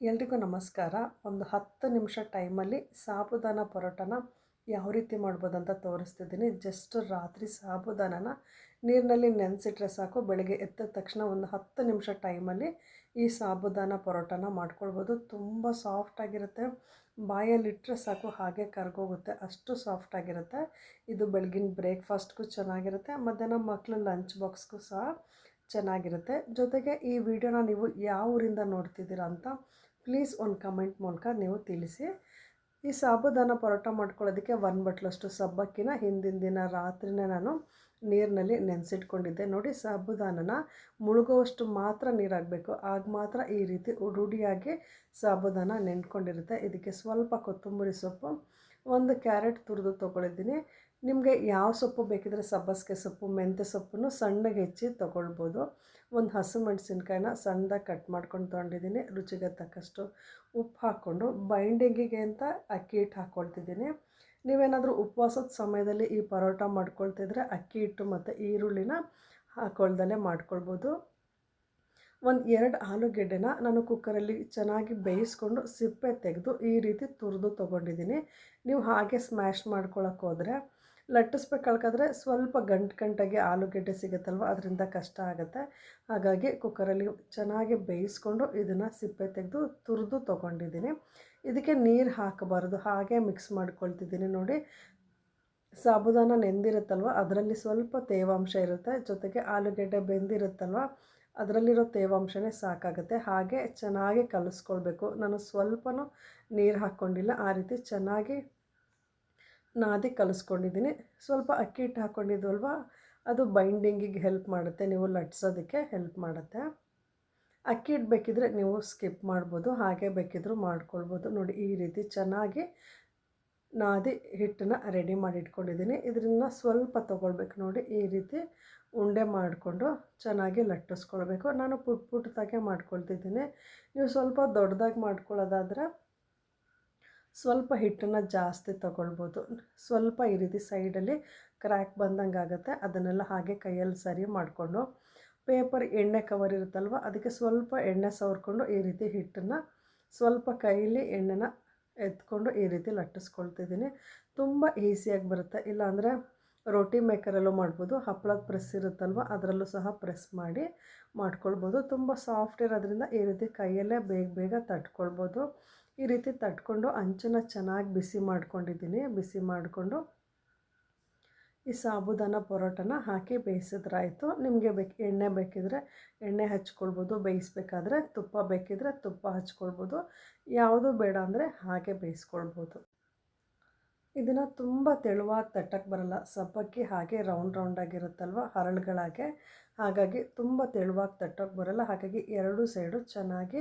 ಎಲ್ರಿಗೂ ನಮಸ್ಕಾರ. ಒಂದು ಹತ್ತು ನಿಮಿಷ ಟೈಮಲ್ಲಿ ಸಾಬುದಾನ ಪರೋಟನ ಯಾವ ರೀತಿ ಮಾಡ್ಬೋದು ಅಂತ ತೋರಿಸ್ತಿದ್ದೀನಿ. ಜಸ್ಟ್ ರಾತ್ರಿ ಸಾಬುದಾನನ ನೀರಿನಲ್ಲಿ ನೆನೆಸಿಟ್ರೆ ಸಾಕು. ಬೆಳಗ್ಗೆ ಎದ್ದ ತಕ್ಷಣ ಒಂದು ಹತ್ತು ನಿಮಿಷ ಟೈಮಲ್ಲಿ ಈ ಸಾಬುದಾನ ಪರೋಟನ ಮಾಡ್ಕೊಳ್ಬೋದು. ತುಂಬ ಸಾಫ್ಟಾಗಿರುತ್ತೆ ಬಾಯಲ್ಲಿಟ್ಟರೆ ಸಾಕು, ಹಾಗೆ ಕರ್ಗೋಗುತ್ತೆ. ಅಷ್ಟು ಸಾಫ್ಟಾಗಿರುತ್ತೆ ಇದು ಬೆಳಗಿನ ಬ್ರೇಕ್ಫಾಸ್ಟ್ಗೂ ಚೆನ್ನಾಗಿರುತ್ತೆ. ಮಧ್ಯಾಹ್ನ ಮಕ್ಕಳು ಲಂಚ್ ಬಾಕ್ಸ್ಗೂ ಸಹ ಚೆನ್ನಾಗಿರುತ್ತೆ. ಜೊತೆಗೆ ಈ ವಿಡಿಯೋನ ನೀವು ಯಾವ ಊರಿಂದ ನೋಡ್ತಿದ್ದೀರಾ ಅಂತ ಪ್ಲೀಸ್ ಒಂದು ಕಮೆಂಟ್ ಮೂಲಕ ನೀವು ತಿಳಿಸಿ. ಈ ಸಾಬುದಾನ ಪರೋಟ ಮಾಡ್ಕೊಳ್ಳೋದಕ್ಕೆ ಒಂದು ಬಟ್ಲಷ್ಟು ಸಬ್ಬಕ್ಕಿನ ಹಿಂದಿನ ದಿನ ರಾತ್ರಿನೇ ನಾನು ನೀರಿನಲ್ಲಿ ನೆನೆಸಿಟ್ಕೊಂಡಿದ್ದೆ. ನೋಡಿ, ಸಾಬುದಾನನ ಮುಳುಗುವಷ್ಟು ಮಾತ್ರ ನೀರಾಗಬೇಕು. ಆಗ ಮಾತ್ರ ಈ ರೀತಿ ರೂಢಿಯಾಗಿ ಸಾಬುದಾನ ನೆನ್ಕೊಂಡಿರುತ್ತೆ. ಇದಕ್ಕೆ ಸ್ವಲ್ಪ ಕೊತ್ತಂಬರಿ ಸೊಪ್ಪು, ಒಂದು ಕ್ಯಾರೆಟ್ ತುರಿದು ತೊಗೊಳಿದ್ದೀನಿ ನಿಮಗೆ ಯಾವ ಸೊಪ್ಪು ಬೇಕಿದ್ರೆ ಸಬ್ಬಸ್ಗೆ ಸೊಪ್ಪು, ಮೆಂತ್ಯ ಸೊಪ್ಪನ್ನು ಸಣ್ಣಗೆ ಹೆಚ್ಚಿ ತೊಗೊಳ್ಬೋದು. ಒಂದು ಹಸು ಮೆಣಸಿನ್ಕಾಯಿನ ಸಣ್ಣದಾಗಿ ಕಟ್ ಮಾಡ್ಕೊಂಡು ತೊಗೊಂಡಿದ್ದೀನಿ. ರುಚಿಗೆ ತಕ್ಕಷ್ಟು ಉಪ್ಪು ಹಾಕ್ಕೊಂಡು ಬೈಂಡಿಂಗಿಗೆ ಅಂತ ಅಕ್ಕಿ ಹಿಟ್ಟು ಹಾಕ್ಕೊಳ್ತಿದ್ದೀನಿ ನೀವೇನಾದರೂ ಉಪವಾಸದ ಸಮಯದಲ್ಲಿ ಈ ಪರೋಟ ಮಾಡ್ಕೊಳ್ತಿದ್ರೆ ಅಕ್ಕಿ ಹಿಟ್ಟು ಮತ್ತು ಈರುಳ್ಳಿನ ಹಾಕೊಳ್ದಲ್ಲೇ ಮಾಡ್ಕೊಳ್ಬೋದು. ಒಂದು ಎರಡು ಆಲೂಗೆಡ್ಡೆನ ನಾನು ಕುಕ್ಕರಲ್ಲಿ ಚೆನ್ನಾಗಿ ಬೇಯಿಸ್ಕೊಂಡು ಸಿಪ್ಪೆ ತೆಗೆದು ಈ ರೀತಿ ತುರಿದು ತೊಗೊಂಡಿದ್ದೀನಿ. ನೀವು ಹಾಗೆ ಸ್ಮ್ಯಾಶ್ ಮಾಡ್ಕೊಳಕ್ಕೆ ಹೋದರೆ ಲಟ್ಟಿಸ್ಬೇಕಾದ್ರೆ ಸ್ವಲ್ಪ ಗಂಟು ಗಂಟಾಗಿ ಆಲೂಗೆಡ್ಡೆ ಸಿಗುತ್ತಲ್ವ, ಅದರಿಂದ ಕಷ್ಟ ಆಗುತ್ತೆ. ಹಾಗಾಗಿ ಕುಕ್ಕರಲ್ಲಿ ಚೆನ್ನಾಗಿ ಬೇಯಿಸ್ಕೊಂಡು ಇದನ್ನು ಸಿಪ್ಪೆ ತೆಗೆದು ತುರಿದು ತೊಗೊಂಡಿದ್ದೀನಿ. ಇದಕ್ಕೆ ನೀರು ಹಾಕಬಾರ್ದು, ಹಾಗೆ ಮಿಕ್ಸ್ ಮಾಡ್ಕೊಳ್ತಿದ್ದೀನಿ ನೋಡಿ. ಸಾಬುದಾನ ನೆಂದಿರುತ್ತಲ್ವ, ಅದರಲ್ಲಿ ಸ್ವಲ್ಪ ತೇವಾಂಶ ಇರುತ್ತೆ. ಜೊತೆಗೆ ಆಲೂಗೆಡ್ಡೆ ಬೆಂದಿರುತ್ತಲ್ವ, ಅದರಲ್ಲಿರೋ ತೇವಾಂಶನೇ ಸಾಕಾಗುತ್ತೆ. ಹಾಗೆ ಚೆನ್ನಾಗಿ ಕಲಿಸ್ಕೊಳ್ಬೇಕು. ನಾನು ಸ್ವಲ್ಪನೂ ನೀರು ಹಾಕ್ಕೊಂಡಿಲ್ಲ, ಆ ರೀತಿ ಚೆನ್ನಾಗಿ ನಾದಿ ಕಲಿಸ್ಕೊಂಡಿದ್ದೀನಿ. ಸ್ವಲ್ಪ ಅಕ್ಕಿ ಹಿಟ್ಟು ಹಾಕ್ಕೊಂಡಿದ್ವಲ್ವ ಅದು ಬೈಂಡಿಂಗಿಗೆ ಹೆಲ್ಪ್ ಮಾಡುತ್ತೆ. ನೀವು ಲಟ್ಸೋದಕ್ಕೆ ಹೆಲ್ಪ್ ಮಾಡುತ್ತೆ. ಅಕ್ಕಿ ಹಿಟ್ಟು ಬೇಕಿದ್ರೆ ನೀವು ಸ್ಕಿಪ್ ಮಾಡ್ಬೋದು. ಹಾಗೆ ಬೇಕಿದ್ರೂ ಮಾಡ್ಕೊಳ್ಬೋದು. ನೋಡಿ, ಈ ರೀತಿ ಚೆನ್ನಾಗಿ ನಾದಿ ಹಿಟ್ಟನ್ನ ರೆಡಿ ಮಾಡಿ ಇಟ್ಕೊಂಡಿದ್ದೀನಿ. ಇದರಿಂದ ಸ್ವಲ್ಪ ತೊಗೊಳ್ಬೇಕು. ನೋಡಿ, ಈ ರೀತಿ ಉಂಡೆ ಮಾಡಿಕೊಂಡು ಚೆನ್ನಾಗಿ ಲಟ್ಟಿಸ್ಕೊಳ್ಬೇಕು. ನಾನು ಪುಟ್ ಪುಟ್ಟದಾಗೆ ಮಾಡ್ಕೊಳ್ತಿದ್ದೀನಿ. ನೀವು ಸ್ವಲ್ಪ ದೊಡ್ಡದಾಗಿ ಮಾಡ್ಕೊಳ್ಳೋದಾದರೆ ಸ್ವಲ್ಪ ಹಿಟ್ಟನ್ನು ಜಾಸ್ತಿ ತಗೊಳ್ಬೋದು. ಸ್ವಲ್ಪ ಈ ರೀತಿ ಸೈಡಲ್ಲಿ ಕ್ರ್ಯಾಕ್ ಬಂದಂಗೆ ಆಗುತ್ತೆ. ಅದನ್ನೆಲ್ಲ ಹಾಗೆ ಕೈಯಲ್ಲಿ ಸರಿ ಮಾಡಿಕೊಂಡು ಪೇಪರ್ ಎಣ್ಣೆ ಕವರ್ ಇರುತ್ತಲ್ವ, ಅದಕ್ಕೆ ಸ್ವಲ್ಪ ಎಣ್ಣೆ ಸವರ್ಕೊಂಡು ಈ ರೀತಿ ಹಿಟ್ಟನ್ನು ಸ್ವಲ್ಪ ಕೈಯಲ್ಲಿ ಎಣ್ಣೆನ ಎತ್ಕೊಂಡು ಈ ರೀತಿ ಲಟ್ಟಿಸ್ಕೊಳ್ತಿದ್ದೀನಿ. ತುಂಬ ಈಸಿಯಾಗಿ ಬರುತ್ತೆ. ಇಲ್ಲಾಂದರೆ ರೋಟಿ ಮೇಕರಲ್ಲೂ ಮಾಡ್ಬೋದು. ಹಪ್ಪಳದ ಪ್ರೆಸ್ ಇರುತ್ತಲ್ವ, ಅದರಲ್ಲೂ ಸಹ ಪ್ರೆಸ್ ಮಾಡಿ ಮಾಡ್ಕೊಳ್ಬೋದು. ತುಂಬ ಸಾಫ್ಟ್ ಇರೋದ್ರಿಂದ ಈ ರೀತಿ ಕೈಯಲ್ಲೇ ಬೇಗ ಬೇಗ ತಟ್ಕೊಳ್ಬೋದು. ಈ ರೀತಿ ತಟ್ಕೊಂಡು ಅಂಚನ್ನು ಚೆನ್ನಾಗಿ ಬಿಸಿ ಮಾಡ್ಕೊಂಡಿದ್ದೀನಿ. ಬಿಸಿ ಮಾಡಿಕೊಂಡು ಈ ಸಾಬುದಾನ ಪರೋಟನ ಹಾಕಿ ಬೇಯಿಸಿದ್ರಾಯಿತು. ನಿಮಗೆ ಬೇಕು, ಎಣ್ಣೆ ಬೇಕಿದ್ರೆ ಎಣ್ಣೆ ಹಚ್ಕೊಳ್ಬೋದು, ಬೇಯಿಸ್ಬೇಕಾದ್ರೆ ತುಪ್ಪ ಬೇಕಿದ್ರೆ ತುಪ್ಪ ಹಚ್ಕೊಳ್ಬೋದು. ಯಾವುದು ಬೇಡ ಅಂದರೆ ಹಾಗೆ ಬೇಯಿಸ್ಕೊಳ್ಬೋದು. ಇದನ್ನು ತುಂಬ ತೆಳುವಾಗಿ ತಟ್ಟಕ್ಕೆ ಬರಲ್ಲ. ಸಬ್ಬಕ್ಕಿ ಹಾಗೆ ರೌಂಡ್ ರೌಂಡಾಗಿರುತ್ತಲ್ವ ಹರಳುಗಳಾಗೆ. ಹಾಗಾಗಿ ತುಂಬ ತೆಳುವಾಗಿ ತಟ್ಟೋಕ್ಕೆ ಬರಲ್ಲ. ಹಾಗಾಗಿ ಎರಡು ಸೈಡು ಚೆನ್ನಾಗಿ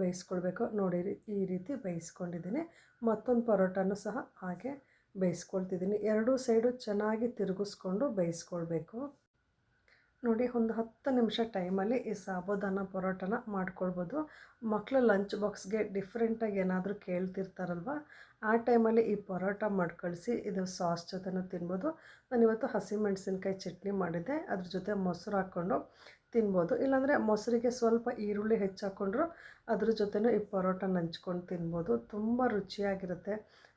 ಬೇಯಿಸ್ಕೊಳ್ಬೇಕು. ನೋಡಿ ಈ ರೀತಿ ಬೇಯಿಸ್ಕೊಂಡಿದ್ದೀನಿ. ಮತ್ತೊಂದು ಪರೋಟನೂ ಸಹ ಹಾಗೆ ಬೇಯಿಸ್ಕೊಳ್ತಿದ್ದೀನಿ. ಎರಡೂ ಸೈಡು ಚೆನ್ನಾಗಿ ತಿರುಗಿಸ್ಕೊಂಡು ಬೇಯಿಸ್ಕೊಳ್ಬೇಕು. ನೋಡಿ, ಒಂದು ಹತ್ತು ನಿಮಿಷ ಟೈಮಲ್ಲಿ ಈ ಸಾಬುದಾನ ಪರೋಟನ ಮಾಡ್ಕೊಳ್ಬೋದು. ಮಕ್ಕಳು ಲಂಚ್ ಬಾಕ್ಸ್ಗೆ ಡಿಫ್ರೆಂಟಾಗಿ ಏನಾದರೂ ಕೇಳ್ತಿರ್ತಾರಲ್ವ? ಆ ಟೈಮಲ್ಲಿ ಈ ಪರೋಟ ಮಾಡ್ಕಳಿಸಿ ಇದು ಸಾಸ್ ಜೊತೆನೂ ತಿನ್ಬೋದು. ನಾನಿವತ್ತು ಹಸಿಮೆಣಸಿನ್ಕಾಯಿ ಚಟ್ನಿ ಮಾಡಿದ್ದೆ. ಅದ್ರ ಜೊತೆ ಮೊಸರು ಹಾಕ್ಕೊಂಡು ತಿನ್ಬೋದು. ಇಲ್ಲಾಂದರೆ ಮೊಸರಿಗೆ ಸ್ವಲ್ಪ ಈರುಳ್ಳಿ ಹೆಚ್ಚಾಕೊಂಡ್ರು ಅದ್ರ ಜೊತೆನೂ ಈ ಪರೋಟ ನಂಚ್ಕೊಂಡು ತಿನ್ಬೋದು. ತುಂಬ ರುಚಿಯಾಗಿರುತ್ತೆ.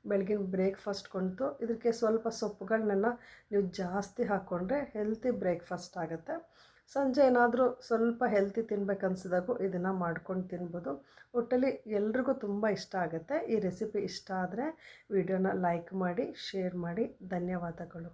ಬೆಳಗಿನ ಬ್ರೇಕ್ಫಾಸ್ಟ್ ಕೊಂತು ಇದಕ್ಕೆ ಸ್ವಲ್ಪ ಸೊಪ್ಪುಗಳನ್ನೆಲ್ಲ ನೀವು ಜಾಸ್ತಿ ಹಾಕ್ಕೊಂಡ್ರೆ ಹೆಲ್ತಿ ಬ್ರೇಕ್ಫಾಸ್ಟ್ ಆಗುತ್ತೆ. ಸಂಜೆ ಏನಾದರೂ ಸ್ವಲ್ಪ ಹೆಲ್ತಿ ತಿನ್ಬೇಕನ್ಸಿದಾಗೂ ಇದನ್ನು ಮಾಡ್ಕೊಂಡು ತಿನ್ಬೋದು. ಒಟ್ಟಲ್ಲಿ ಎಲ್ರಿಗೂ ತುಂಬ ಇಷ್ಟ ಆಗುತ್ತೆ. ಈ ರೆಸಿಪಿ ಇಷ್ಟ ಆದರೆ ವಿಡಿಯೋನ ಲೈಕ್ ಮಾಡಿ ಶೇರ್ ಮಾಡಿ. ಧನ್ಯವಾದಗಳು.